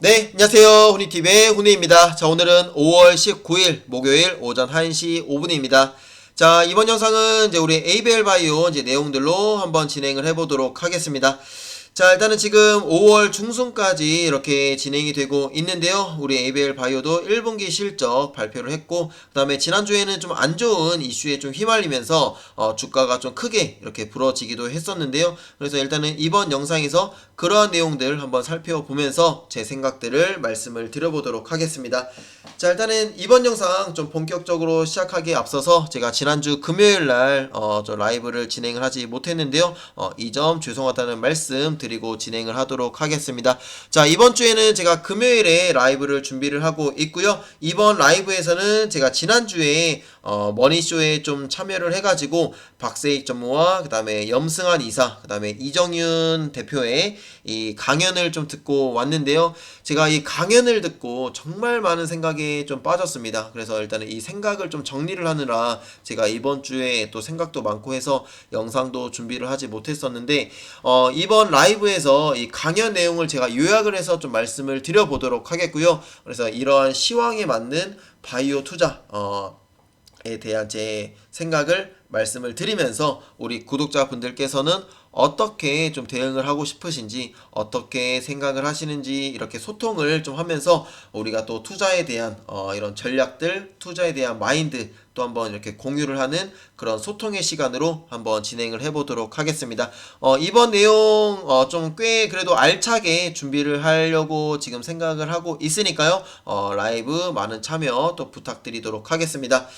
네, 안녕하세요. 훈이TV의 훈이입니다. 자, 오늘은 5월 19일 목요일 오전 1시 5분입니다. 자, 이번 영상은 이제 우리 ABL 바이오 이제 내용들로 한번 진행을 해보도록 하겠습니다. 자, 일단은 지금 5월 중순까지 이렇게 진행이 되고 있는데요. 우리 ABL 바이오도 1분기 실적 발표를 했고, 그 다음에 지난주에는 좀 안 좋은 이슈에 좀 휘말리면서, 어, 주가가 좀 크게 이렇게 부러지기도 했었는데요. 그래서 일단은 이번 영상에서 그러한 내용들 한번 살펴보면서 제 생각들을 말씀을 드려보도록 하겠습니다. 자, 일단은 이번 영상 좀 본격적으로 시작하기에 앞서서 제가 지난주 금요일 날, 어, 저 라이브를 진행을 하지 못했는데요. 어, 이 점 죄송하다는 말씀 드 리고 진행을 하도록 하겠습니다. 자, 이번 주에는 제가 금요일에 라이브를 준비를 하고 있고요. 이번 라이브에서는 제가 지난주에 어, 머니쇼에 좀 참여를 해가지고 박세익 전무와 그 다음에 염승환 이사, 그 다음에 이정윤 대표의 이 강연을 좀 듣고 왔는데요. 제가 이 강연을 듣고 정말 많은 생각에 좀 빠졌습니다. 그래서 일단은 이 생각을 좀 정리를 하느라 제가 이번 주에 또 생각도 많고 해서 영상도 준비를 하지 못했었는데 어, 이번 라이브에서 이 강연 내용을 제가 요약을 해서 좀 말씀을 드려보도록 하겠고요. 그래서 이러한 시황에 맞는 바이오 투자 어, 에 대한 제 생각을 말씀을 드리면서 우리 구독자분들께서는 어떻게 좀 대응을 하고 싶으신지 어떻게 생각을 하시는지 이렇게 소통을 좀 하면서 우리가 또 투자에 대한 어, 이런 전략들 투자에 대한 마인드 또 한번 이렇게 공유를 하는 그런 소통의 시간으로 한번 진행을 해보도록 하겠습니다. 어, 이번 내용 어, 좀 꽤 그래도 알차게 준비를 하려고 지금 생각을 하고 있으니까요. 어, 라이브 많은 참여 또 부탁드리도록 하겠습니다.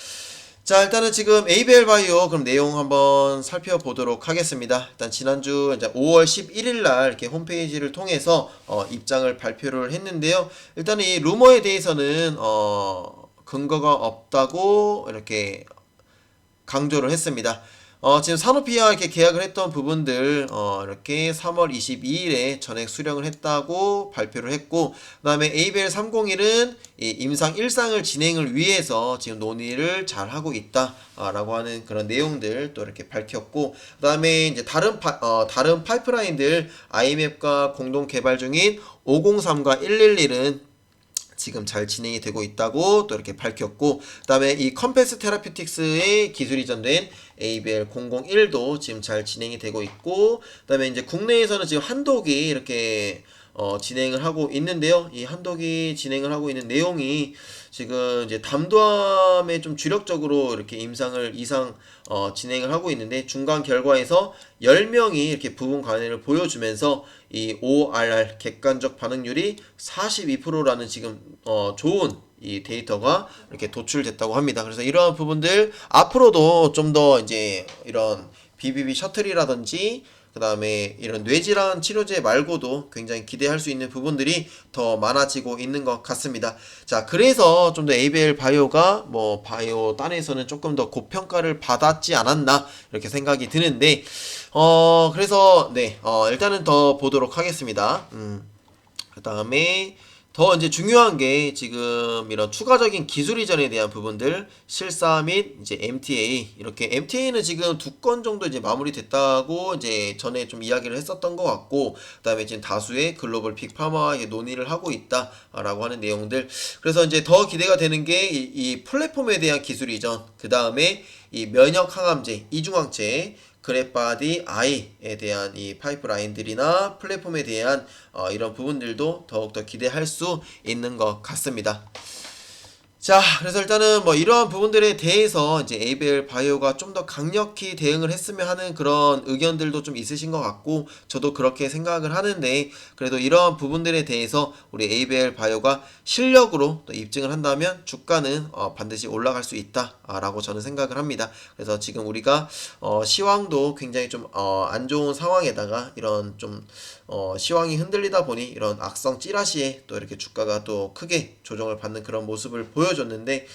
자 일단은 지금 ABL 바이오 그럼 내용 한번 살펴보도록 하겠습니다. 일단 지난주 이제 5월 11일 날 이렇게 홈페이지를 통해서 어, 입장을 발표를 했는데요. 일단은 이 루머에 대해서는 어, 근거가 없다고 이렇게 강조를 했습니다. 어, 지금 산오피아 이렇게 계약을 했던 부분들, 어, 이렇게 3월 22일에 전액 수령을 했다고 발표를 했고, 그 다음에 ABL 301은 이 임상 1상을 진행을 위해서 지금 논의를 잘 하고 있다라고 하는 그런 내용들 또 이렇게 밝혔고, 그 다음에 이제 다른 파, 어, 다른 파이프라인들 IMF과 공동 개발 중인 503과 111은 지금 잘 진행이 되고 있다고 또 이렇게 밝혔고 그 다음에 이 컴패스 테라피틱스의 기술 이 전된 ABL 001도 지금 잘 진행이 되고 있고 그 다음에 이제 국내에서는 지금 한독이 이렇게 어, 진행을 하고 있는데요. 이 한독이 진행을 하고 있는 내용이 지금 이제 담도함에 좀 주력적으로 이렇게 임상을 이상 어, 진행을 하고 있는데 중간 결과에서 10명이 이렇게 부분 관해를 보여주면서 이 ORR 객관적 반응률이 42%라는 지금 어, 좋은 이 데이터가 이렇게 도출됐다고 합니다. 그래서 이러한 부분들 앞으로도 좀 더 이제 이런 BBB 셔틀이라든지 그 다음에 이런 뇌질환 치료제 말고도 굉장히 기대할 수 있는 부분들이 더 많아지고 있는 것 같습니다. 자, 그래서 좀 더 ABL 바이오가 뭐 바이오 딴에서는 조금 더 고평가를 받았지 않았나 이렇게 생각이 드는데, 어, 그래서 네, 어, 일단은 더 보도록 하겠습니다. 음, 그 다음에 더 이제 중요한 게 지금 이런 추가적인 기술 이전에 대한 부분들 실사 및 이제 MTA 이렇게 MTA는 지금 두 건 정도 이제 마무리됐다고 이제 전에 좀 이야기를 했었던 것 같고 그다음에 지금 다수의 글로벌 빅파마와 논의를 하고 있다라고 하는 내용들. 그래서 이제 더 기대가 되는 게이 플랫폼에 대한 기술 이전 그 다음에 이 면역 항암제 이중항체 그래바디 아이에 대한 이 파이프라인들이나 플랫폼에 대한 어, 이런 부분들도 더욱더 기대할 수 있는 것 같습니다. 자, 그래서 일단은 뭐 이러한 부분들에 대해서 이제 ABL 바이오가 좀 더 강력히 대응을 했으면 하는 그런 의견들도 좀 있으신 것 같고, 저도 그렇게 생각을 하는데, 그래도 이러한 부분들에 대해서 우리 ABL 바이오가 실력으로 또 입증을 한다면 주가는 어 반드시 올라갈 수 있다라고 저는 생각을 합니다. 그래서 지금 우리가 어 시황도 굉장히 좀어안 좋은 상황에다가 이런 좀 어 시황이 흔들리다 보니 이런 악성 찌라시에 또 이렇게 주가가 또 크게 조정을 받는 그런 모습을 보여 줬는데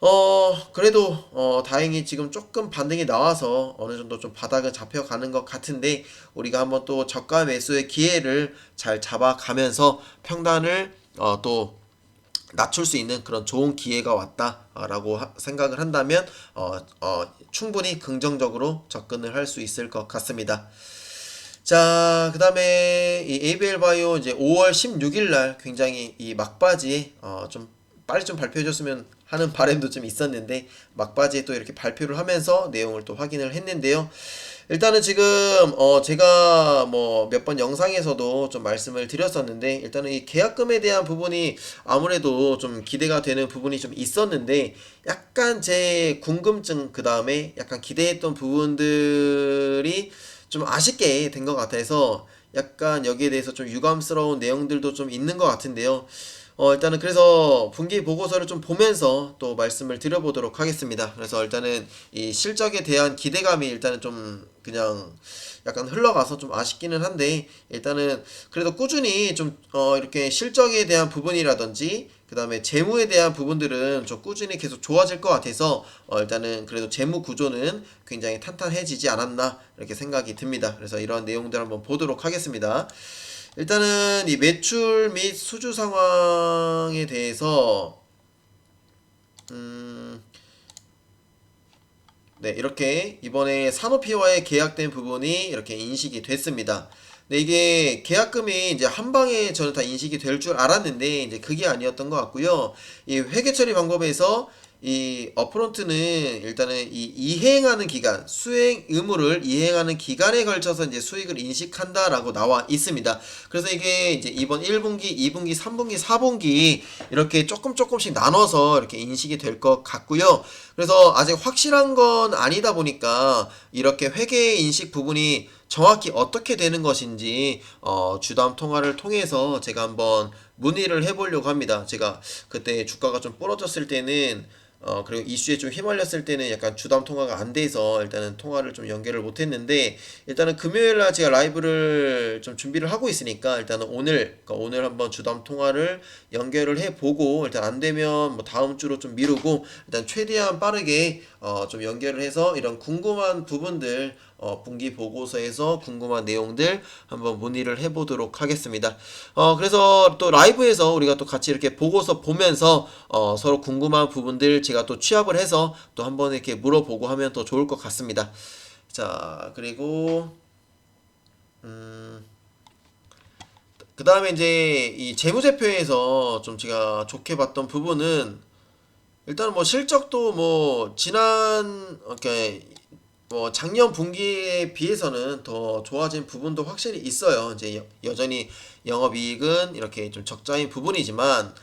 어 그래도 어 다행히 지금 조금 반등이 나와서 어느 정도 좀 바닥을 잡혀가는 것 같은데 우리가 한번 또 저가 매수의 기회를 잘 잡아가면서 평단을 어 또 낮출 수 있는 그런 좋은 기회가 왔다라고 생각을 한다면 어, 어, 충분히 긍정적으로 접근을 할 수 있을 것 같습니다. 자, 그 다음에 이 ABL 바이오 이제 5월 16일 날 굉장히 이 막바지에 어, 좀 빨리 좀 발표해줬으면 하는 바람도 좀 있었는데 막바지에 또 이렇게 발표를 하면서 내용을 또 확인을 했는데요. 일단은 지금 어 제가 뭐 몇 번 영상에서도 좀 말씀을 드렸었는데 일단은 이 계약금에 대한 부분이 아무래도 좀 기대가 되는 부분이 좀 있었는데 약간 제 궁금증 그 다음에 약간 기대했던 부분들이 좀 아쉽게 된 것 같아서 약간 여기에 대해서 좀 유감스러운 내용들도 좀 있는 것 같은데요. 어, 일단은 그래서 분기 보고서를 좀 보면서 또 말씀을 드려보도록 하겠습니다. 그래서 일단은 이 실적에 대한 기대감이 일단은 좀 그냥 약간 흘러가서 좀 아쉽기는 한데 일단은 그래도 꾸준히 좀 어, 이렇게 실적에 대한 부분이라든지 그 다음에 재무에 대한 부분들은 좀 꾸준히 계속 좋아질 것 같아서 어, 일단은 그래도 재무 구조는 굉장히 탄탄해지지 않았나 이렇게 생각이 듭니다. 그래서 이런 내용들 한번 보도록 하겠습니다. 일단은 이 매출 및 수주 상황에 대해서 음, 네, 이렇게 이번에 산업피와의 계약된 부분이 이렇게 인식이 됐습니다. 네, 이게 계약금이 이제 한 방에 저는 다 인식이 될 줄 알았는데 이제 그게 아니었던 것 같고요. 이 회계 처리 방법에서 이 어프론트는 일단은 이 이행하는 기간, 수행 의무를 이행하는 기간에 걸쳐서 이제 수익을 인식한다라고 나와 있습니다. 그래서 이게 이제 이번 1분기, 2분기, 3분기, 4분기 이렇게 조금 조금씩 나눠서 이렇게 인식이 될 것 같고요. 그래서 아직 확실한 건 아니다 보니까 이렇게 회계 인식 부분이 정확히 어떻게 되는 것인지 어, 주담 통화를 통해서 제가 한번 문의를 해보려고 합니다. 제가 그때 주가가 좀 부러졌을 때는 어 그리고 이슈에 좀 휘말렸을 때는 약간 주담 통화가 안 돼서 일단은 통화를 좀 연결을 못 했는데 일단은 금요일 날 제가 라이브를 좀 준비를 하고 있으니까 일단은 오늘 그러니까 오늘 한번 주담 통화를 연결을 해 보고 일단 안 되면 뭐 다음 주로 좀 미루고 일단 최대한 빠르게 어 좀 연결을 해서 이런 궁금한 부분들 어, 분기 보고서에서 궁금한 내용들 한번 문의를 해보도록 하겠습니다. 어, 그래서 또 라이브에서 우리가 또 같이 이렇게 보고서 보면서 어, 서로 궁금한 부분들 제가 또 취합을 해서 또 한번 이렇게 물어보고 하면 더 좋을 것 같습니다. 자, 그리고 음, 그 다음에 이제 이 재무제표에서 좀 제가 좋게 봤던 부분은 일단 뭐 실적도 뭐 지난 뭐 작년 분기에 비해서는 더 좋아진 부분도 확실히 있어요. 이제 여, 여전히 영업이익은 이렇게 좀 적자인 부분이지만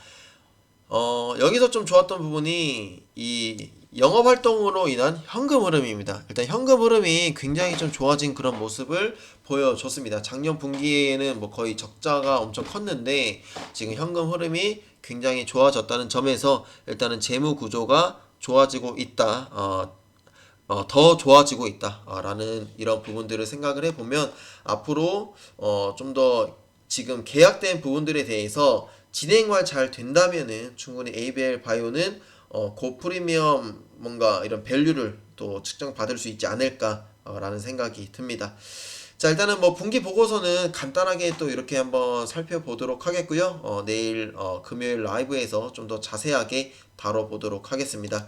어, 여기서 좀 좋았던 부분이 이 영업 활동으로 인한 현금 흐름입니다. 일단 현금 흐름이 굉장히 좀 좋아진 그런 모습을 보여줬습니다. 작년 분기에는 뭐 거의 적자가 엄청 컸는데 지금 현금 흐름이 굉장히 좋아졌다는 점에서 일단은 재무 구조가 좋아지고 있다. 어, 어, 더 좋아지고 있다라는 이런 부분들을 생각을 해보면 앞으로 어, 좀 더 지금 계약된 부분들에 대해서 진행만 잘 된다면은 충분히 ABL 바이오는 어, 고프리미엄 뭔가 이런 밸류를 또 측정받을 수 있지 않을까라는 생각이 듭니다. 자 일단은 뭐 분기 보고서는 간단하게 또 이렇게 한번 살펴보도록 하겠고요. 어, 내일 어, 금요일 라이브에서 좀 더 자세하게 다뤄보도록 하겠습니다.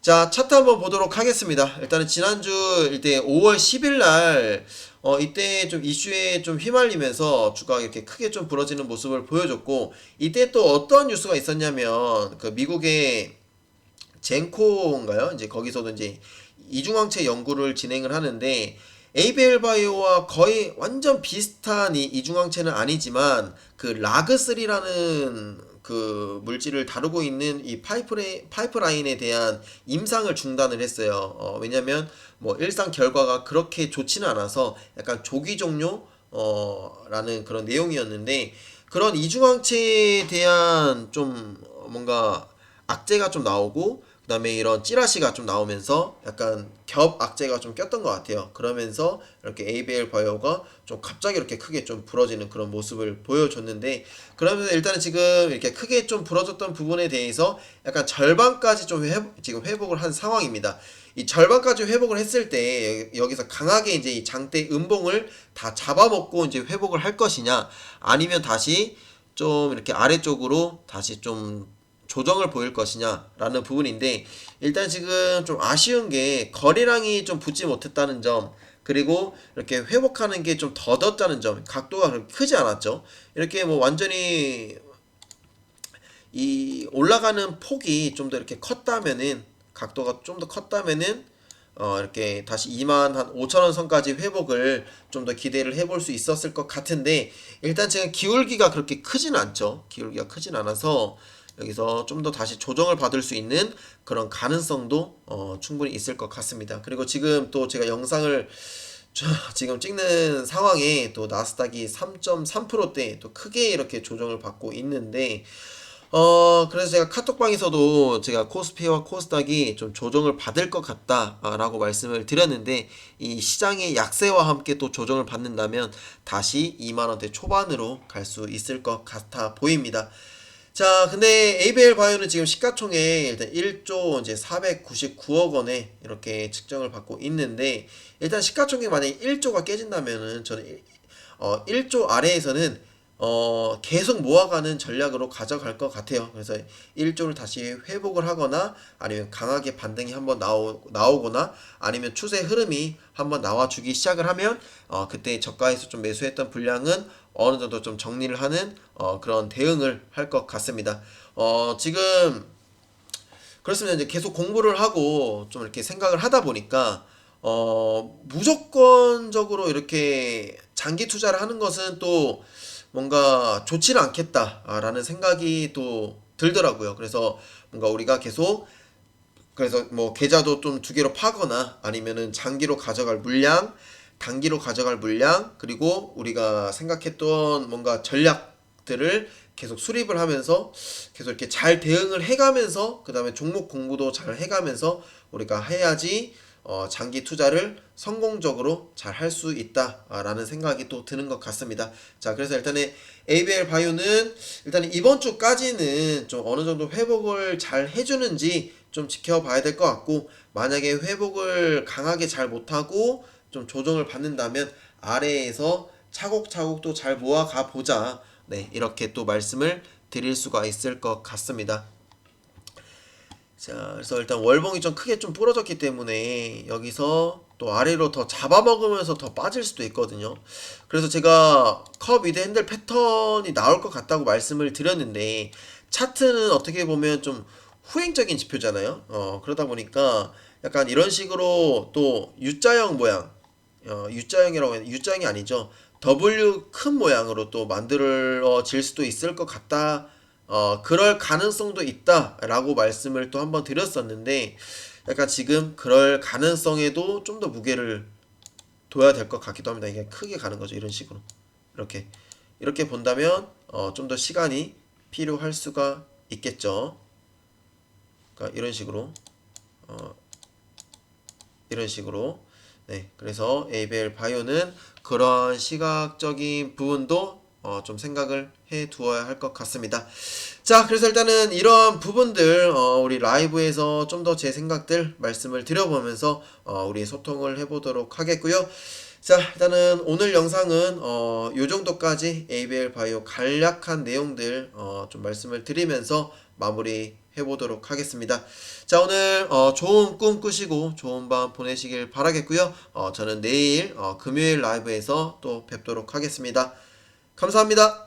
자, 차트 한번 보도록 하겠습니다. 일단은 지난주 이때 5월 10일 날 어, 이때 좀 이슈에 좀 휘말리면서 주가가 이렇게 크게 좀 부러지는 모습을 보여줬고 이때 또 어떤 뉴스가 있었냐면 그 미국의 젠코인가요? 이제 거기서도 이제 이중항체 연구를 진행을 하는데 ABL 바이오와 거의 완전 비슷한 이 이중항체는 아니지만 그 라그3라는 그 물질을 다루고 있는 이 파이프레, 파이프라인에 대한 임상을 중단을 했어요. 어, 왜냐면 뭐 일상 결과가 그렇게 좋지는 않아서 약간 조기 종료 어, 라는 그런 내용이었는데 그런 이중항체에 대한 좀 뭔가 악재가 좀 나오고 그 다음에 이런 찌라시가 좀 나오면서 약간 겹 악재가 좀 꼈던 것 같아요. 그러면서 이렇게 ABL 바이오가 좀 갑자기 이렇게 크게 좀 부러지는 그런 모습을 보여줬는데 그러면서 일단은 지금 이렇게 크게 좀 부러졌던 부분에 대해서 약간 절반까지 좀 회, 지금 회복을 한 상황입니다. 이 절반까지 회복을 했을 때 여기서 강하게 이제 이 장대 음봉을 다 잡아먹고 이제 회복을 할 것이냐 아니면 다시 좀 이렇게 아래쪽으로 다시 좀 조정을 보일 것이냐라는 부분인데 일단 지금 좀 아쉬운 게 거래량이 좀 붙지 못했다는 점 그리고 이렇게 회복하는 게 좀 더뎠다는 점, 각도가 그렇게 크지 않았죠. 이렇게 뭐 완전히 이 올라가는 폭이 좀 더 이렇게 컸다면은 각도가 좀 더 컸다면은 어 이렇게 다시 2만 한 5천 원 선까지 회복을 좀 더 기대를 해볼 수 있었을 것 같은데 일단 지금 기울기가 그렇게 크진 않죠. 기울기가 크진 않아서 여기서 좀 더 다시 조정을 받을 수 있는 그런 가능성도 어 충분히 있을 것 같습니다. 그리고 지금 또 제가 영상을 저 지금 찍는 상황에 또 나스닥이 3.3%대 또 크게 이렇게 조정을 받고 있는데 어 그래서 제가 카톡방에서도 제가 코스피와 코스닥이 좀 조정을 받을 것 같다라고 말씀을 드렸는데 이 시장의 약세와 함께 또 조정을 받는다면 다시 2만 원대 초반으로 갈 수 있을 것 같아 보입니다. 자, 근데 ABL 바이오는 지금 시가총액 일단 1조 이제 499억 원에 이렇게 측정을 받고 있는데 일단 시가총액 만약에 1조가 깨진다면은 저는 일- 어 1조 아래에서는 어 계속 모아가는 전략으로 가져갈 것 같아요. 그래서 1조를 다시 회복을 하거나 아니면 강하게 반등이 한번 나오 나오거나 아니면 추세 흐름이 한번 나와주기 시작을 하면 어 그때 저가에서 좀 매수했던 분량은 어느 정도 좀 정리를 하는 어 그런 대응을 할 것 같습니다. 어 지금 그렇습니다. 이제 계속 공부를 하고 좀 이렇게 생각을 하다 보니까 어 무조건적으로 이렇게 장기 투자를 하는 것은 또 뭔가 좋지는 않겠다라는 생각이 또 들더라고요. 그래서 뭔가 우리가 계속 그래서 뭐 계좌도 좀 두 개로 파거나 아니면은 장기로 가져갈 물량, 단기로 가져갈 물량, 그리고 우리가 생각했던 뭔가 전략들을 계속 수립을 하면서 계속 이렇게 잘 대응을 해가면서 그 다음에 종목 공부도 잘 해가면서 우리가 해야지 어, 장기 투자를 성공적으로 잘 할 수 있다라는 생각이 또 드는 것 같습니다. 자, 그래서 일단은 ABL 바이오는 일단 이번 주까지는 좀 어느 정도 회복을 잘 해주는지 좀 지켜봐야 될 것 같고 만약에 회복을 강하게 잘 못하고 좀 조정을 받는다면 아래에서 차곡차곡 또 잘 모아가 보자. 네, 이렇게 또 말씀을 드릴 수가 있을 것 같습니다. 자, 그래서 일단 월봉이 좀 크게 좀 부러졌기 때문에 여기서 또 아래로 더 잡아먹으면서 더 빠질 수도 있거든요. 그래서 제가 컵 위드 핸들 패턴이 나올 것 같다고 말씀을 드렸는데 차트는 어떻게 보면 좀 후행적인 지표잖아요. 어, 그러다 보니까 약간 이런 식으로 또 U자형 모양, 어, U자형이라고 해야 U자형이 아니죠. W 큰 모양으로 또 만들어질 수도 있을 것 같다. 어, 그럴 가능성도 있다라고 말씀을 또 한번 드렸었는데, 약간 지금 그럴 가능성에도 좀 더 무게를 둬야 될 것 같기도 합니다. 이게 크게 가는 거죠. 이런 식으로. 이렇게. 이렇게 본다면, 어, 좀 더 시간이 필요할 수가 있겠죠. 그러니까 이런 식으로. 어, 이런 식으로. 네. 그래서 ABL 바이오는 그런 시각적인 부분도 어, 좀 생각을 해 두어야 할 것 같습니다. 자, 그래서 일단은 이런 부분들 어, 우리 라이브에서 좀 더 제 생각들 말씀을 드려보면서 어, 우리 소통을 해보도록 하겠고요. 자, 일단은 오늘 영상은 어, 요 정도까지 ABL 바이오 간략한 내용들 어, 좀 말씀을 드리면서 마무리 해보도록 하겠습니다. 자, 오늘 어, 좋은 꿈 꾸시고 좋은 밤 보내시길 바라겠고요. 어, 저는 내일 어, 금요일 라이브에서 또 뵙도록 하겠습니다. 감사합니다.